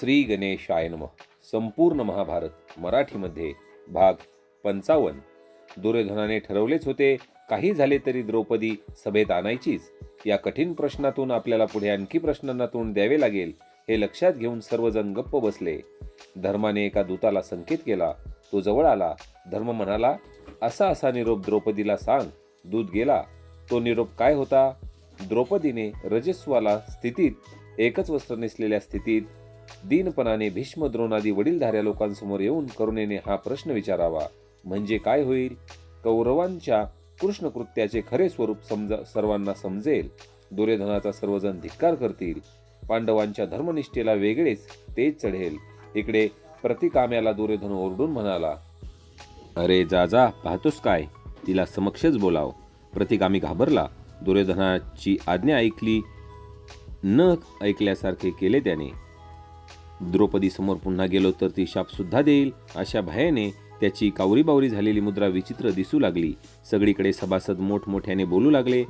श्री गणेशाय नम. संपूर्ण महाभारत मराठीमध्ये भाग पंचावन्न. दुर्योधनाने ठरवलेच होते काही झाले तरी द्रौपदी सभेत आणायचीच. या कठीण प्रश्नातून आपल्याला पुढे आणखी प्रश्नांना तोंड द्यावे लागेल हे लक्षात घेऊन सर्वजण गप्प बसले. धर्माने एका दूताला संकेत केला तो जवळ आला. धर्म म्हणाला असा असा निरोप द्रौपदीला सांग. दूत गेला तो निरोप काय होता? द्रौपदीने रजस्वाला स्थितीत एकच वस्त्र नेसलेल्या स्थितीत दीनपणाने भीष्म द्रोणादी वडीलधाऱ्या लोकांसमोर येऊन करुणेने हा प्रश्न विचारावा. म्हणजे काय होईल? कौरवांच्या कृष्ण कृत्याचे खरे स्वरूप समजा सर्वांना समजेल. दुर्योधनाचा सर्वजण धिक्कार करतील. पांडवांच्या धर्मनिष्ठेला वेगळेच तेज चढेल. इकडे प्रतिकाम्याला दुर्योधन ओरडून म्हणाला अरे जा जा पाहतोस काय? तिला समक्षच बोलाव. प्रतिकामी घाबरला. दुर्योधनाची आज्ञा ऐकली. न ऐकल्यासारखे केले त्याने. द्रौपदी समोर पुन्हा गेलो तर ती शापसुद्धा देईल अशा भयाने त्याची कावरीबावरी झालेली मुद्रा विचित्र दिसू लागली. सगळीकडे सभासद मोठमोठ्याने बोलू लागले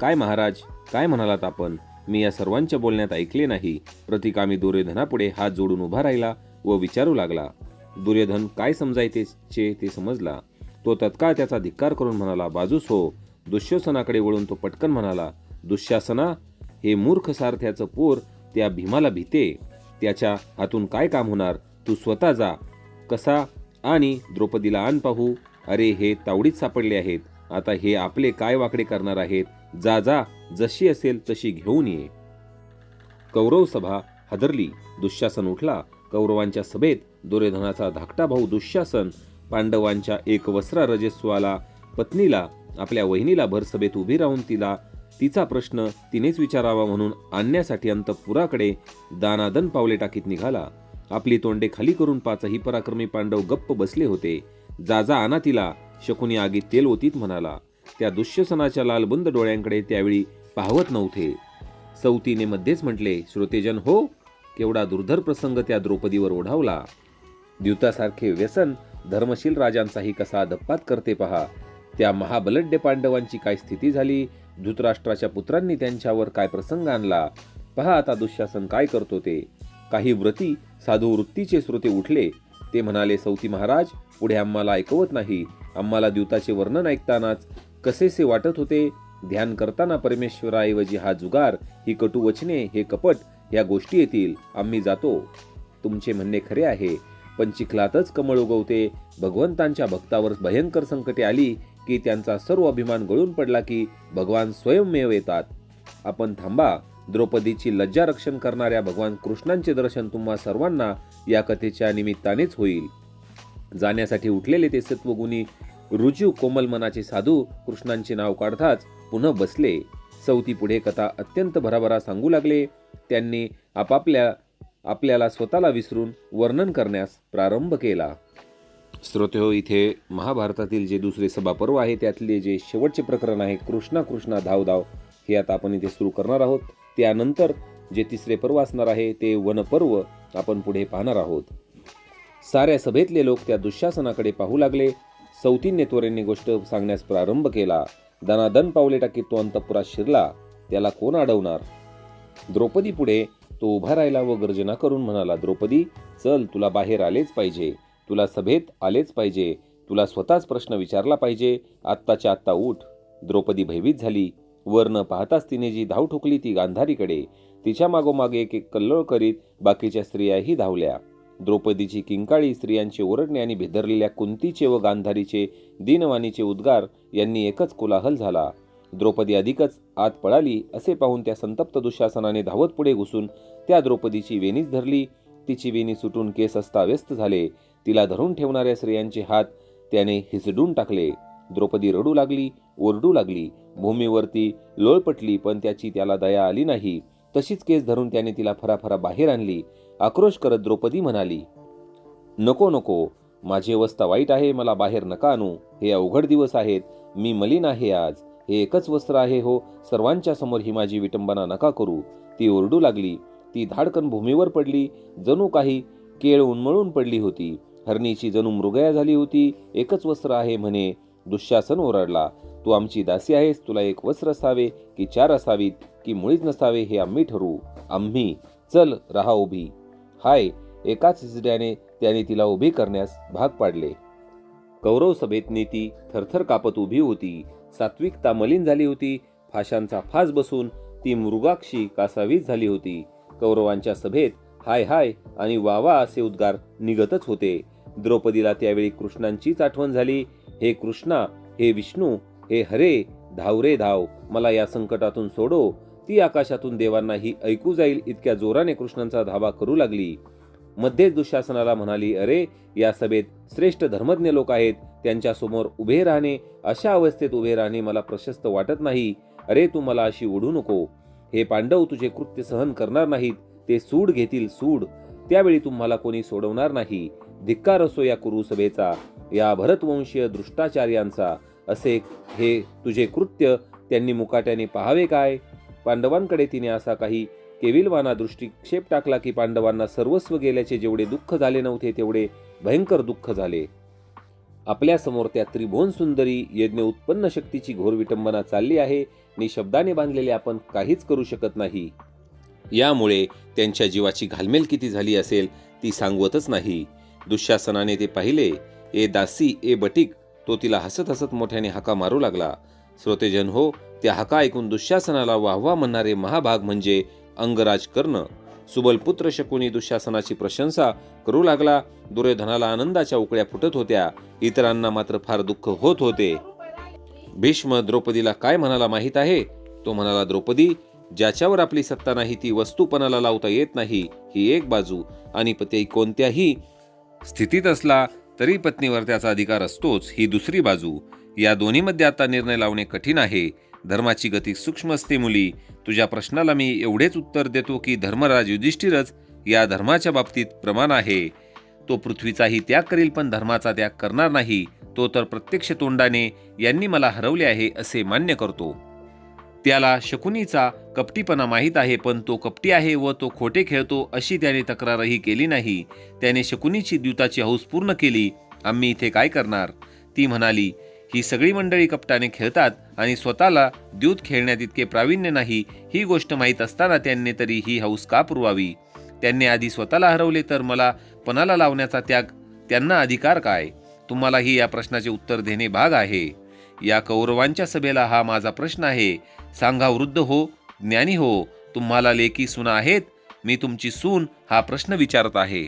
काय महाराज काय म्हणालात आपण? मी या सर्वांच्या बोलण्यात ऐकले नाही. प्रतिकामी दुर्योधनापुढे हात जोडून उभा राहिला व विचारू लागला दुर्योधन काय समजायचे ते समजला. तो तत्काळ त्याचा धिक्कार करून म्हणाला बाजूस हो. दुःशासनाकडे वळून तो पटकन म्हणाला दुःशासना हे मूर्ख सारथ्याचं पोर त्या भीमाला भीते. त्याच्या हातून काय काम होणार? तू स्वतः जा. कसा? आणि द्रौपदीला आण पाहू. अरे हे तावडीत सापडले आहेत. आता हे आपले काय वाकडे करणार आहेत? जा जा. जशी असेल तशी घेऊन ये. कौरव सभा हादरली. दुःशासन उठला. कौरवांच्या सभेत दुर्योधनाचा धाकटा भाऊ दुःशासन पांडवांच्या एक वस्त्रा रजस्वाला पत्नीला आपल्या वहिनीला भर सभेत उभी राहून तिला तिचा प्रश्न तिनेच विचारावा म्हणून आणण्यासाठी अंतपुराकडे दानादन पावले टाकीत निघाला. आपली तोंडे खाली करून पाचही पराक्रमी पांडव गप्प बसले होते. जाजा आना तिला शकुनी आगीत तेल ओतीत म्हणाला. त्या दुष्यसनाच्या लालबुंद डोळ्यांकडे त्यावेळी पाहवत नव्हते. सौतीने मध्येच म्हटले श्रोतेजन हो केवढा दुर्धर प्रसंग त्या द्रौपदीवर ओढावला. द्युतासारखे व्यसन धर्मशील राजांचाही कसा धप्पात करते पहा. त्या महाबलड्य पांडवांची काय स्थिती झाली? धृतराष्ट्राच्या पुत्रांनी त्यांच्यावर काय प्रसंग आणला? पहा आता दुःशासन काय करतो ते. काही व्रती साधू वृत्तीचे श्रोते उठले. ते म्हणाले सौती महाराज पुढे आम्हाला ऐकवत नाही. आम्हाला द्यूताचे वर्णन ऐकतानाच कसेसे वाटत होते? ध्यान करताना परमेश्वराऐवजी हा जुगार ही कटू वचने हे कपट या गोष्टी येतील. आम्ही जातो. तुमचे म्हणणे खरे आहे. पण चिखलातच कमळ उगवते. भगवंतांच्या भक्तावर भयंकर संकटे आली. की त्यांचा सर्व अभिमान गळून पडला की भगवान स्वयंमेव येतात. आपण थांबा द्रौपदीची लज्जा रक्षण करणाऱ्या भगवान कृष्णांचे दर्शन तुम्हा सर्वांना या कथेच्या निमित्तानेच होईल. जाण्यासाठी उठलेले ते सत्वगुणी रुजू कोमल मनाचे साधू कृष्णांचे नाव काढताच पुन्हा बसले. चौथी पुढे कथा अत्यंत भराभरा सांगू लागले. त्यांनी आपापल्या आपल्याला स्वतःला विसरून वर्णन करण्यास प्रारंभ केला. श्रोते हो इथे महाभारतातील जे दुसरे सभापर्व आहे त्यातले जे शेवटचे प्रकरण आहे कृष्णा कृष्णा धाव धाव हे आता आपण इथे सुरू करणार आहोत. त्यानंतर जे तिसरे पर्व असणार आहे ते वनपर्व आपण पुढे पाहणार आहोत. साऱ्या सभेतले लोक त्या दुःशासनाकडे पाहू लागले. सौतीन्य त्वरेने गोष्ट सांगण्यास प्रारंभ केला. दनादन पावले टाकी तो अंतपुरात शिरला. त्याला कोण अडवणार? द्रौपदी पुढे तो उभा राहिला व गर्जना करून म्हणाला द्रौपदी चल तुला बाहेर आलेच पाहिजे. तुला सभेत आलेच पाहिजे. तुला स्वतःच प्रश्न विचारला पाहिजे. आत्ताच्या आत्ता उठ. द्रौपदी भयभीत झाली. वर न पाहताच तिने जी धाव ठोकली ती गांधारीकडे. तिच्या मागोमागे एक एक कल्लोळ करीत बाकीच्या स्त्रियाही धावल्या. द्रौपदीची किंकाळी स्त्रियांचे ओरडणे आणि भेदरलेल्या कुंतीचे व गांधारीचे दिनवाणीचे उद्गार यांनी एकच कोलाहल झाला. द्रौपदी अधिकच आत पळाली असे पाहून त्या संतप्त दुःशासनाने धावत पुढे घुसून त्या द्रौपदीची वेणीच धरली. तिची वेणी सुटून केस अस्ताव्यस्त झाले. तिला धरून ठेवणाऱ्या स्त्रियांचे हात त्याने हिसडून टाकले. द्रौपदी रडू लागली ओरडू लागली. भूमीवरती लोळपटली पण त्याची त्याला दया आली नाही. तशीच केस धरून त्याने तिला फराफरा बाहेर आणली. आक्रोश करत द्रौपदी म्हणाली नको नको. माझी अवस्था वाईट आहे मला बाहेर नका आणू. हे अवघड दिवस आहेत. मी मलिन आहे आज. हे एकच वस्त्र आहे हो. सर्वांच्या समोर ही माझी विटंबना नका करू. ती ओरडू लागली. ती धाडकन भूमीवर पडली. जणू काही केळ उन्मळून पडली होती. हरणीची जणू मृगया झाली होती. एकच वस्त्र आहे म्हणे. दुःशासन ओरडला तू आमची दासी आहेस तुला एक वस्त्र असावे की चार असावीत की मुळीच नसावे हे आम्ही ठरवू. आम्ही चल राहा उभी. हाय एकाच हिजड्याने त्याने तिला उभी करण्यास भाग पाडले. कौरव सभेत नीती थरथर कापत उभी होती. सात्विकता मलिन झाली होती. फाशांचा फास बसून ती मृगाक्षी कासावीस झाली होती. कौरवांच्या सभेत हाय हाय आणि वा वा असे उद्गार निघतच होते. द्रौपदीला त्यावेळी कृष्णांचीच आठवण झाली. हे कृष्णा हे विष्णू हे हरे धाव रे धाव मला या संकटातून सोडो. ती आकाशातून देवांना ही ऐकू जाईल इतक्या जोराने कृष्णांचा धावा करू लागली. मध्येच दुःशासनाला म्हणाली अरे या सभेत श्रेष्ठ धर्मज्ञ लोक आहेत. त्यांच्यासमोर उभे राहणे अशा अवस्थेत उभे राहणे मला प्रशस्त वाटत नाही. अरे तू मला अशी ओढू नको. हे पांडव तुझे कृत्य सहन करणार नाहीत. ते सूड घेतील सूड. त्यावेळी तुम्हाला कोणी सोडवणार नाही. धिक्कार असो या कुरुसभेचा या भरतवंशीय दृष्टाचार्यांचा असे हे तुझे कृत्य त्यांनी मुकाट्याने पाहावे काय? पांडवांकडे तिने असा काही केविलवाना दृष्टिक्षेप टाकला की पांडवांना सर्वस्व गेल्याचे जेवढे दुःख झाले नव्हते तेवढे भयंकर दुःख झाले. आपल्यासमोर त्या त्रिभुवन सुंदरी यज्ञ उत्पन्न शक्तीची घोर विटंबना चालली आहे नि शब्दाने बांधलेले आपण काहीच करू शकत नाही. यामुळे त्यांच्या जीवाची घालमेल किती झाली असेल ती सांगवतच नाही. दुःशासनाने ते पाहिले. ए दासी ए बटीक. तो तिला हसत हसत मोठ्याने हाका मारू लागला. श्रोतेजन हो त्या हाका ऐकून दुःशासनाला वाहवा म्हणणारे महाभाग म्हणजे अंगराज कर्ण. सुबलपुत्र शकुनी दुःशासनाची प्रशंसा करू लागला. दुर्योधनाला आनंदाच्या उकळ्या फुटत होत्या. इतरांना मात्र फार दुःख होत होते. भीष्म द्रौपदीला काय म्हणाला माहीत आहे? तो म्हणाला द्रौपदी ज्याच्यावर आपली सत्ता नाही ती वस्तूपणाला लावता येत नाही. ही एक बाजू. आणि पती कोणत्याही स्थितीत असला तरी पत्नीवर त्याचा अधिकार असतोच ही दुसरी बाजू. या दोन्हीमध्ये आता निर्णय लावणे कठीण आहे. धर्माची गती सूक्ष्म असते मुली. तुझ्या प्रश्नाला मी एवढेच उत्तर देतो की धर्मराज युधिष्ठिरच या धर्माच्या बाबतीत प्रमाण आहे. तो पृथ्वीचाही त्याग करील पण धर्माचा त्याग करणार नाही. तो तर प्रत्यक्ष तोंडाने यांनी मला हरवले आहे असे मान्य करतो. त्याला शकुनीचा कपटीपणा माहीत आहे पण तो कपटी आहे व तो खोटे खेळतो अशी त्याने तक्रारही केली नाही. त्याने शकुनीची द्यूताची हौस पूर्ण केली. आम्ही इथे काय करणार? ती म्हणाली ही सगळी मंडळी कपटाने खेळतात आणि स्वतःला द्यूत खेळण्यात इतके प्रावीण्य नाही. ही गोष्ट माहीत असताना त्यांनी तरी ही हौस का पुरवावी? त्यांनी आधी स्वतःला हरवले तर मला पणाला लावण्याचा त्याग त्यांना अधिकार काय? तुम्हालाही या प्रश्नाचे उत्तर देणे भाग आहे. या कौरवांच्या सभेला हा माझा प्रश्न आहे. सांगा वृद्ध हो ज्ञानी हो तुम्हाला लेखी सुना आहेत मी तुमची सून हा प्रश्न विचारत आहे.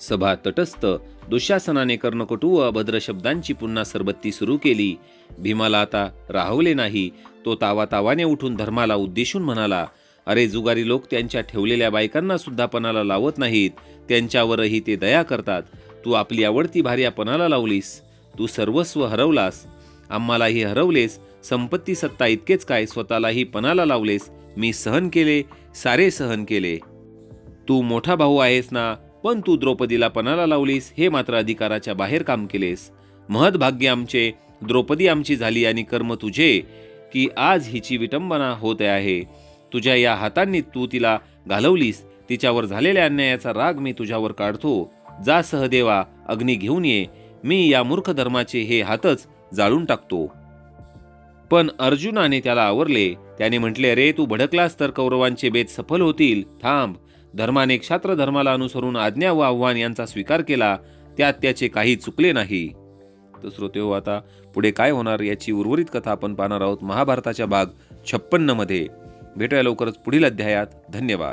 सभा तटस्थ दुःशासनाने कर्णकटू व अभद्र शब्दांची पुन्हा सरबत्ती सुरू केली. भीमाला आता राहवले नाही तो तावातावाने उठून धर्माला उद्देशून म्हणाला अरे जुगारी लोक त्यांच्या ठेवलेल्या बायकांना सुद्धा पणाला लावत नाहीत त्यांच्यावरही ते दया करतात. तू आपली आवडती भार्या पणाला लावलीस तू सर्वस्व हरवलास. आम्हालाही हरवलेस संपत्ती सत्ता इतकेच काय स्वतःलाही पणाला लावलेस मी सहन केले सारे सहन केले. तू मोठा भाऊ आहेस ना पण तू द्रौपदीला पणाला लावलीस हे मात्र अधिकाराच्या बाहेर काम केलेस. महदभाग्य आमचे द्रौपदी आमची झाली आणि कर्म तुझे की आज हिची विटंबना होत आहे. तुझ्या या हातांनी तू तिला घालवलीस तिच्यावर झालेल्या अन्यायाचा राग मी तुझ्यावर काढतो. जा सहदेवा अग्नी घेऊन ये मी या मूर्ख धर्माचे हे हातच जाळून टाकतो. पण अर्जुनाने त्याला आवरले. त्याने म्हटले अरे तू भडकलास तर कौरवांचे बेत सफल होतील. थांब. धर्माने क्षात्र धर्माला अनुसरून आज्ञा व आव्हान यांचा स्वीकार केला. त्यात त्याचे काही चुकले नाही. तर श्रोते हो आता पुढे काय होणार याची उर्वरित कथा आपण पाहणार आहोत महाभारताच्या भाग छप्पन्नमध्ये. भेटूया लवकरच पुढील अध्यायात. धन्यवाद.